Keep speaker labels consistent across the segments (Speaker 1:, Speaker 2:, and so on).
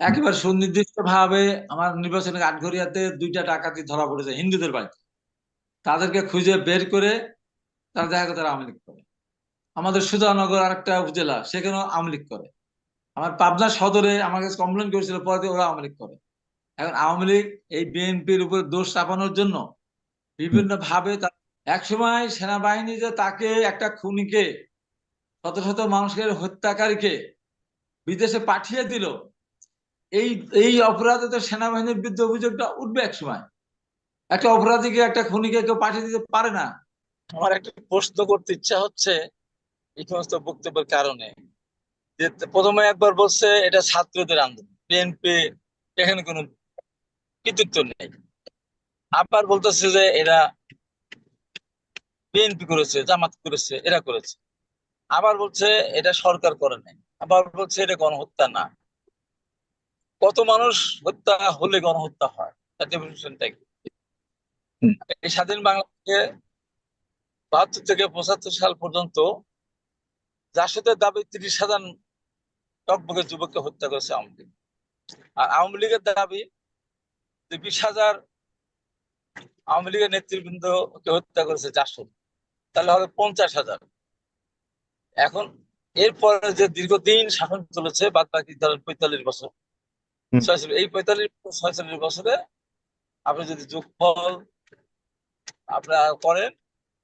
Speaker 1: একেবারে সুনির্দিষ্ট ভাবে আমার নির্বাচনের আটঘরিয়াতে দুইটা ডাকাতি ধরা পড়েছে, হিন্দুদের বাড়িতে। তাদেরকে খুঁজে বের করে তারা দেখা গেছে তারা আওয়ামী লীগ করে। আমাদের সুজানগর আরেকটা উপজেলা, সেখানেও আওয়ামী করে। আমার পাবনা সদরে আমার কাছে কমপ্লেন করেছিল, পরে ওরা আওয়ামী লীগ করে। এখন আওয়ামী লীগ এই বিএনপির উপরে দোষ চাপানোর জন্য বিভিন্ন ভাবে এক সময় সেনাবাহিনী যে তাকে একটা খুনিকে, শত শত মানুষের হত্যাকারীকে বিদেশে পাঠিয়ে দিল এই এই অপরাধে তো সেনাবাহিনীর বিরুদ্ধে অভিযোগটা উঠবে এক সময়। একটা অপরাধীকে, একটা খুনিকে কেউ পাঠিয়ে দিতে পারে না। আমার একটা প্রশ্ন করতে ইচ্ছা হচ্ছে এই সমস্ত বক্তব্যের কারণে। যে প্রথমে একবার বলছে এটা ছাত্রদের আন্দোলন বিএনপি এখানে কোনো কৃতিত্ব নেই। আবার বলতেছে যে এরা বিএনপি করেছে, জামাত করেছে, এরা করেছে। আবার বলছে এটা সরকার করে নাই। আবার বলছে এটা গণহত্যা না। কত মানুষ হত্যা হলে গণহত্যা হয়? তার ডেফিনেশনটা কি? এই স্বাধীন বাংলাদেশে বাহাত্তর থেকে পঁচাত্তর সাল পর্যন্ত জাসদের দাবি তিরিশ হাজার টকবকের যুবককে হত্যা করেছে আওয়ামী লীগ। আর আওয়ামী লীগের দাবি যে বিশ হাজার আওয়ামী লীগের নেতৃবৃন্দকে হত্যা করেছে জাসদ তাহলে হবে পঞ্চাশ হাজার। এখন এরপরে যে দীর্ঘদিন শাসন চলেছে বাদ বাকি ধরেন পঁয়তাল্লিশ বছর এই পঁয়তাল্লিশ ছয়চল্লিশ বছরে আপনি যদি যোগফল আপনারা করেন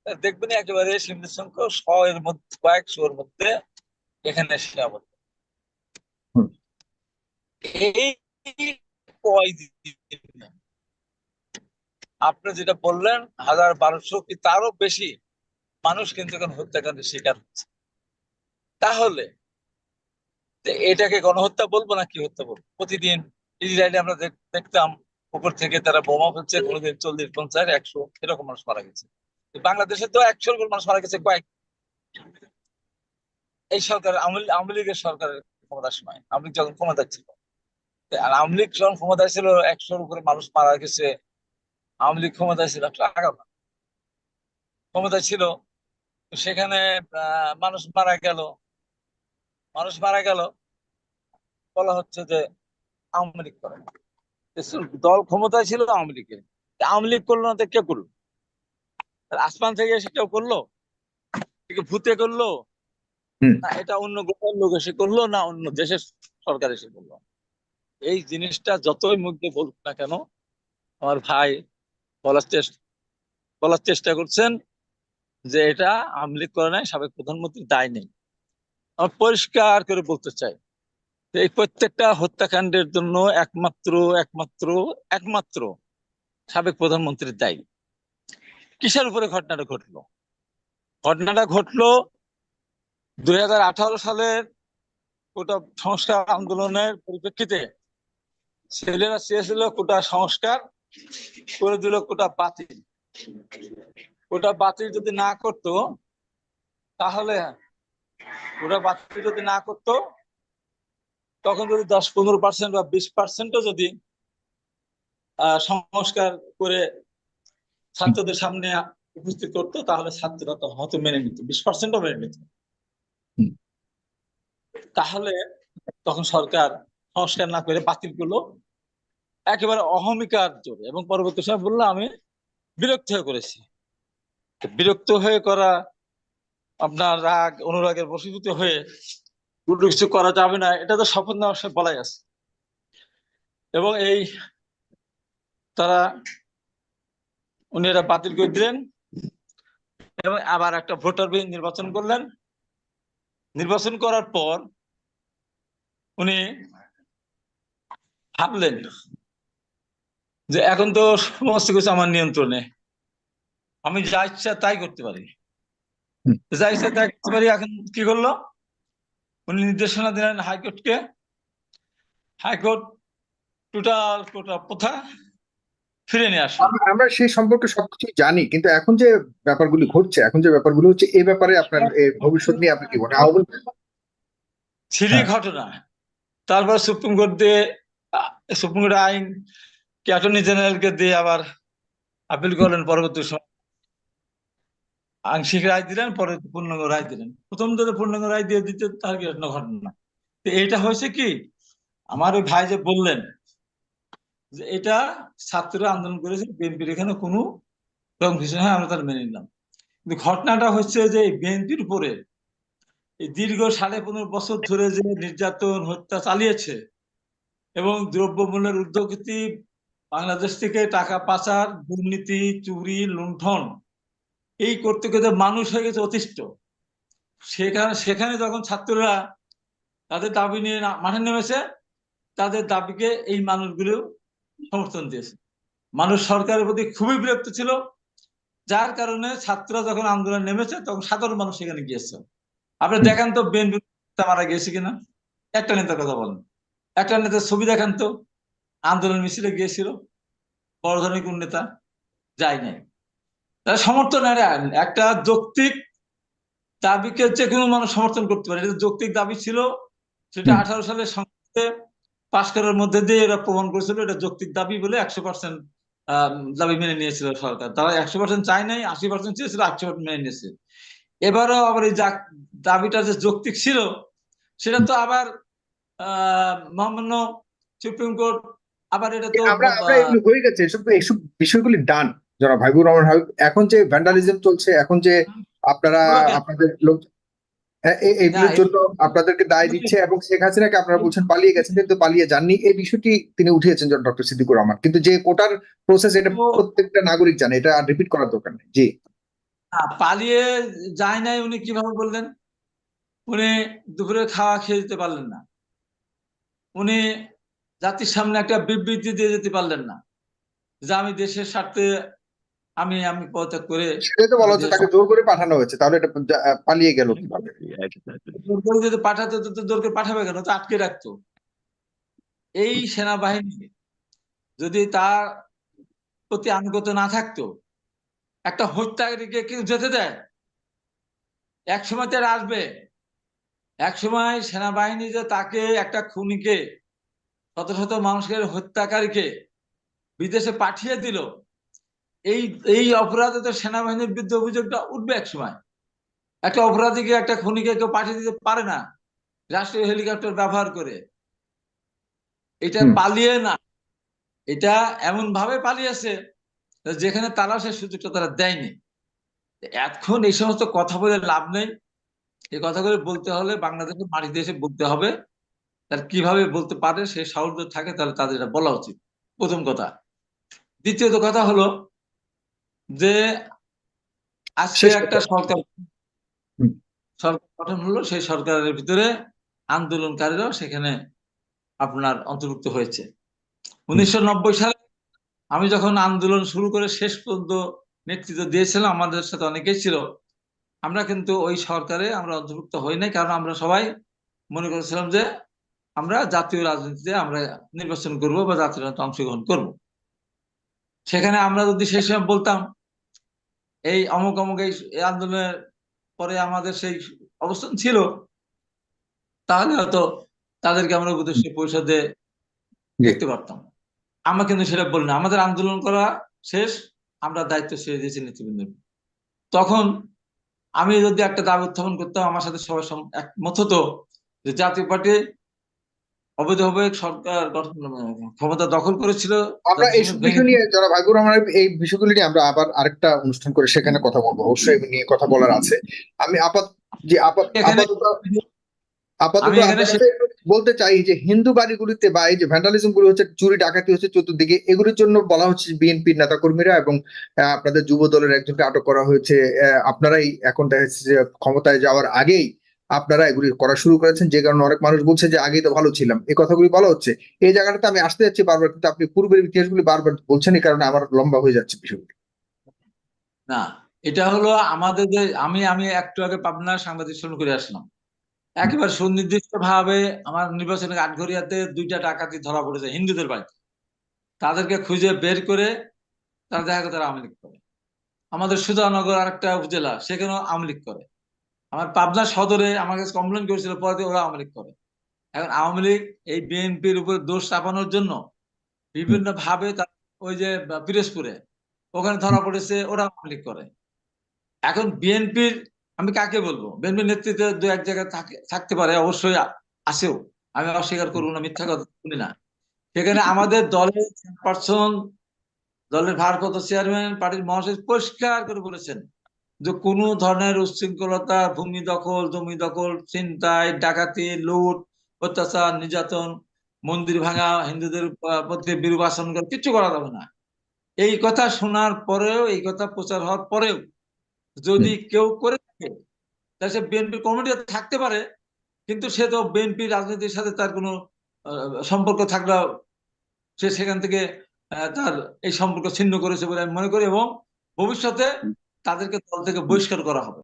Speaker 1: দেখবেন একেবারে সীমিত সংখ্যক শ এর মধ্যে কয়েকশোর মধ্যে এখানে সীমাবদ্ধ এই আপনি যেটা বললেন হাজার বারোশো কি তারও বেশি মানুষ কিন্তু এখন হত্যাকাণ্ডের শিকার হচ্ছে। তাহলে এটাকে গণহত্যা বলব না কি হত্যা বলব? প্রতিদিন ইসরায়েলে আমরা দেখতাম, উপর থেকে তারা বোমা ফেলছে, কোনোদিন চল্লিশ পঞ্চাশ, একশো, এরকম মানুষ মারা গেছে। বাংলাদেশে তো একশোর উপর মানুষ মারা গেছে, কয়েক এই সরকার, আওয়ামী লীগের সরকারের ক্ষমতার সময়, আওয়ামী যখন ক্ষমতা ছিল। আর আওয়ামী লীগ যখন ক্ষমতায় ছিল, একশোর উপরে মানুষ মারা গেছে, আওয়ামী লীগ ক্ষমতায় ছিল আগামা ক্ষমতায় ছিল সেখানে মানুষ মারা গেল মানুষ মারা গেল বলা হচ্ছে যে আওয়ামী লীগ করে। দল ক্ষমতায় ছিল আওয়ামী লীগের। আওয়ামী লীগ করল না কে করল? আসমান থেকে এসে কেউ করল? ভূতে করল? না এটা অন্য গ্রহের লোক এসে করল না অন্য দেশের সরকার এসে করল? এই জিনিসটা যতই মুখে বলুক না কেন আমার ভাই বলার চেষ্টা বলার চেষ্টা করছেন যে এটা আওয়ামী লীগ করে নাই সাবেক প্রধানমন্ত্রীর দায় নেই। আমার পরিষ্কার করে বলতে চাই এই প্রত্যেকটা হত্যাকাণ্ডের জন্য একমাত্র একমাত্র একমাত্র সাবেক প্রধানমন্ত্রীর দায়ী। কিসের উপরে ঘটনাটা ঘটলো? ঘটনাটা ঘটলো দুই হাজার আঠারো সালের কোটা সংস্কার আন্দোলনের পরিপ্রেক্ষিতে ছেলেরা চেয়েছিল কোটা সংস্কার করে দিল কোটা বাতিল। কোটা বাতিল যদি না করতো তাহলে ওটা বাতিল যদি না করত তখন যদি দশ পনেরো পার্সেন্ট বা বিশ পার্সেন্টও যদি সংস্কার করে ছাত্রদের সামনে উপস্থিত করতো তাহলে ছাত্ররা তো হয়তো মেনে নিত বিশ পার্সেন্টও মেনে নিত। তাহলে তখন সরকার সংস্কার না করে বাতিল করল একেবারে অহমিকার জোরে এবং পরবর্তী সময় বলল আমি বিরক্ত হয়ে করেছি। বিরক্ত হয়ে করা আপনার রাগ, অনুরাগের বসীভূত হয়ে কোনো কিছু করা যাবে না, এটা তো শপথ সময় বলাই আছে। এবং এই তারা, উনি এটা বাতিল করে দিলেন এবং আবার একটা ভোটার বিল নির্বাচন করলেন। নির্বাচন করার পর উনি ভাবলেন যে এখন তো সমস্ত কিছু আমার নিয়ন্ত্রণে, আমি যা ইচ্ছা তাই করতে পারি। যা ইচ্ছা তাই করতে পারি এখন কি করল? উনি নির্দেশনা দিলেন হাইকোর্টকে। হাইকোর্ট টোটাল টোটাল প্রথা ফিরে নিয়ে আসে
Speaker 2: আমরা সেই সম্পর্কে সবকিছু জানি কিন্তু এখন যে ব্যাপারগুলি ঘটছে এখন যে ব্যাপারগুলো হচ্ছে এই ব্যাপারে আপনার ভবিষ্যৎ নিয়ে আপনি কি বলেন আওয়ামী
Speaker 1: সিঁড়ি ঘটনা। তারপর সুপ্রিম কোর্ট দিয়ে সুপ্রিম কোর্ট আইন কি অ্যাটর্নি জেনারেলকে দিয়ে আবার আপিল করলেন পরবর্তী সময়। আংশিক রায় দিলেন, পরে পূর্ণাঙ্গ রায় দিলেন। প্রথম যদি পূর্ণাঙ্গ রায় দিয়ে দিতে তার ঘটনা এইটা হয়েছে কি, আমার ওই ভাই যে বললেন যে এটা ছাত্ররা আন্দোলন করেছে, বিএনপির এখানে কোনো রকম কিছু আমরা তার মেনে নিলাম। কিন্তু ঘটনাটা হচ্ছে যে বিএনপির উপরে এই দীর্ঘ সাড়ে পনেরো বছর ধরে যে নির্যাতন, হত্যা চালিয়েছে এবং দ্রব্যমূল্যের ঊর্ধ্বগতি, বাংলাদেশ থেকে টাকা পাচার, দুর্নীতি, চুরি, লুণ্ঠন এই করতে করতে মানুষ হয়ে গেছে অতিষ্ঠ। সেখানে সেখানে যখন ছাত্ররা তাদের দাবি নিয়ে মাঠে নেমেছে, তাদের দাবিকে এই মানুষগুলো সমর্থন দিয়েছে। মানুষ সরকারের প্রতি খুবই বিরক্ত ছিল, যার কারণে ছাত্ররা যখন আন্দোলন নেমেছে, তখন সাধারণ মানুষ সেখানে গিয়েছে। আপনি দেখেন তো বিএনপি মারা গিয়েছে কিনা? একটা নেতার কথা বলেন। একটা নেতার ছবি দেখান তো, আন্দোলন মিছিলে গিয়েছিল বড় ধরনের কোন নেতা যায় নাই। তারা সমর্থন এরা একটা যৌক্তিক দাবিকে যে কোনো মানুষ সমর্থন করতে পারে। এটা যৌক্তিক দাবি ছিল সেটা আঠারো সালের সংসদে পাশ করার মধ্যে দিয়ে এরা প্রমাণ করেছিল এটা যৌক্তিক দাবি বলে একশো পার্সেন্ট দাবি মেনে নিয়েছিল সরকার। তারা একশো পার্সেন্ট চায় নাই আশি পার্সেন্ট চেয়েছিল একশো পার্সেন্ট মেনে নিয়েছে। এবারও আবার এই যা- দাবিটা যে যৌক্তিক ছিল সেটা তো আবার আহ মহামান্য সুপ্রিম কোর্ট আবার এটা তো
Speaker 2: আমরা হয়ে গেছে এসব বিষয়গুলি ডান যারা ভাইবুর রহমান হাবিব এখন যে ভ্যান্ডালিজম চলছে এখন যে আপনারা আপনাদের লোক এ- এ- এগুলোর
Speaker 1: না,
Speaker 2: জন্য আপনাদেরকে দায় দিচ্ছে এবং শেখ হাসিনাকে আপনারা বলছেন পালিয়ে গেছেন কিন্তু পালিয়ে যাননি। এই বিষয়টি তিনি উঠিয়েছেন ডক্টর সিদ্দিকুর রহমান। কিন্তু যে কোটার প্রসেস এটা প্রত্যেকটা নাগরিক জানে এটা আর রিপিট করার দরকার নেই। জি।
Speaker 1: পালিয়ে যায় নাই উনি কীভাবে বললেন? উনি দুপুরে খাওয়া খেয়ে যেতে পারলেন না। উনি জাতির সামনে একটা বিবৃতি দিয়ে যেতে পারলেন না। যে আমি দেশের স্বার্থে আমি আমি পদত্যাগ করে
Speaker 2: সেটাই তো বলা হচ্ছে তাকে জোর করে পাঠানো হয়েছে তাহলে এটা পালিয়ে গেল কীভাবে?
Speaker 1: জোর করে যদি পাঠাতে হতো তো জোর করে পাঠাবে কেন? তো আটকে রাখতো। এই সেনাবাহিনী যদি তার প্রতি আনুগত না থাকতো একটা হত্যাকারীকে কেউ যেতে দেয়? এক সময় তার আসবে। এক সময় সেনাবাহিনী যে তাকে একটা খুনিকে শত শত মানুষকে হত্যাকারীকে বিদেশে পাঠিয়ে দিল এই এই অপরাধে তো সেনাবাহিনীর বিরুদ্ধে অভিযোগটা উঠবে এক সময়। একটা অপরাধীকে একটা খুনিকে কেউ পাঠিয়ে দিতে পারে না রাষ্ট্রীয় হেলিকপ্টার ব্যবহার করে। এটা পালিয়ে না। এটা এমন ভাবে পালিয়েছে যেখানে তারা সে সুযোগটা তারা দেয়নি। এখন এই সমস্ত কথা বলে লাভ নেই। এই কথাগুলো বলতে হলে বাংলাদেশের মাটিতে এসে বলতে হবে তার কীভাবে বলতে পারে সে সাহস থাকে তাহলে তাদের এটা বলা উচিত। প্রথম কথা। দ্বিতীয়ত কথা হলো যে আজকে একটা সরকার সরকার গঠন হলো সেই সরকারের ভিতরে আন্দোলনকারীরাও সেখানে আপনার অন্তর্ভুক্ত হয়েছে। উনিশশো নব্বই সালে আমি যখন আন্দোলন শুরু করে শেষ পর্যন্ত নেতৃত্ব দিয়েছিলাম আমাদের সাথে অনেকেই ছিল আমরা কিন্তু ওই সরকারে আমরা অন্তর্ভুক্ত হই নাই কারণ আমরা সবাই মনে করেছিলাম যে আমরা জাতীয় রাজনীতিতে আমরা নির্বাচন করব বা জাতীয় রাজনীতিতে অংশগ্রহণ করব। সেখানে আমরা যদি সেই সময় বলতাম এই অমুক অমুক এই আন্দোলনের পরে আমাদের সেই অবস্থান ছিল তাহলে হয়তো তাদেরকে আমরা উপদেষ্টা পরিষদে। দেখতে পারতাম। আমরা কিন্তু সেটা বলি না। আমাদের আন্দোলন করা শেষ আমরা দায়িত্ব ছেড়ে দিয়েছি নেতৃবৃন্দ তখন আমি যদি একটা দাবি উত্থাপন করতাম আমার সাথে সবাই একমত হতো যে জাতীয় পার্টি অবৈধভাবে সরকার গঠন ক্ষমতা দখল করেছিল।
Speaker 2: আমরা
Speaker 1: সংসদ
Speaker 2: বিষয় নিয়ে যারা ভাইবুর রহমান এই বিষয়গুলি নিয়ে আমরা আবার আরেকটা অনুষ্ঠান করে সেখানে কথা বলব। অবশ্যই নিয়ে কথা বলার আছে। আমি আপাত যে আপাত আপাতত বলতে চাই যে হিন্দু বাড়িগুলিতে বা এই যে ভ্যান্ডালিজমগুলো হচ্ছে চুরি ডাকাতি হচ্ছে চতুর্দিকে এগুলির জন্য বলা হচ্ছে বিএনপির নেতাকর্মীরা এবং আপনাদের যুব দলের একজনকে আটক করা হয়েছে। আপনারাই এখন দেখা যাচ্ছে যে ক্ষমতায় যাওয়ার আগেই আপনারা এগুলি করা শুরু করেছেন, যে কারণে অনেক মানুষ বলছে যে আগেই তো ভালো ছিলাম। এই কথাগুলি বলা হচ্ছে। এই জায়গাটাতে আমি আসতে যাচ্ছি বারবার, কিন্তু আপনি পূর্বের ইতিহাসগুলি বারবার বলছেন, এই কারণে আমার লম্বা হয়ে যাচ্ছে বিষয়গুলি।
Speaker 1: না, এটা হলো আমাদের যে, আমি আমি একটু আগে পাবনার সাংবাদিক সম্মেলন করে আসলাম। একেবারে সুনির্দিষ্ট ভাবে আমার নির্বাচনের আটঘরিয়াতে দুইটা ডাকাতি ধরা পড়েছে হিন্দুদের বাড়িতে। তাদেরকে খুঁজে বের করে তারা দেখা তারা আওয়ামী লীগ করে। আমাদের সুজানগর আরেকটা উপজেলা, সেখানেও আওয়ামী লীগ করে। আমার পাবনা সদরে আমার কাছে কমপ্লেন করেছিল পরে ওরা আওয়ামী লীগ করে। এখন আওয়ামী লীগ এই বিএনপির উপরে দোষ চাপানোর জন্য বিভিন্ন ভাবে ওই যে পিরোজপুরে ওখানে ধরা পড়েছে ওরা আওয়ামী লীগ করে। এখন বিএনপির আমি কাকে বলব? বিএনপির নেতৃত্বে দু এক জায়গায় থাকে- থাকতে পারে অবশ্যই আ- আছেও। আমি অস্বীকার করব না মিথ্যা কথা শুনি না। সেখানে আমাদের দলের পার্সন দলের ভারপ্রাপ্ত চেয়ারম্যান পার্টির মহাসচিব পরিষ্কার করে বলেছেন যে কোনো ধরনের উচ্ছৃঙ্খলতা ভূমি দখল জমি দখল ছিনতাই ডাকাতি লুট অত্যাচার নির্যাতন মন্দির ভাঙা হিন্দুদের প্রতি আচরণ করা কিচ্ছু করা যাবে না। এই কথা শোনার পরেও এই কথা প্রচার হওয়ার পরেও যদি কেউ করে থাকে তাহলে সে বিএনপি কমিটি থাকতে পারে কিন্তু সে তো বিএনপি রাজনীতির সাথে তার কোনো সম্পর্ক থাকলেও সে সেখান থেকে তার এই সম্পর্ক ছিন্ন করেছে বলে আমি মনে করি এবং ভবিষ্যতে তাদেরকে দল থেকে বহিষ্কার করা হবে।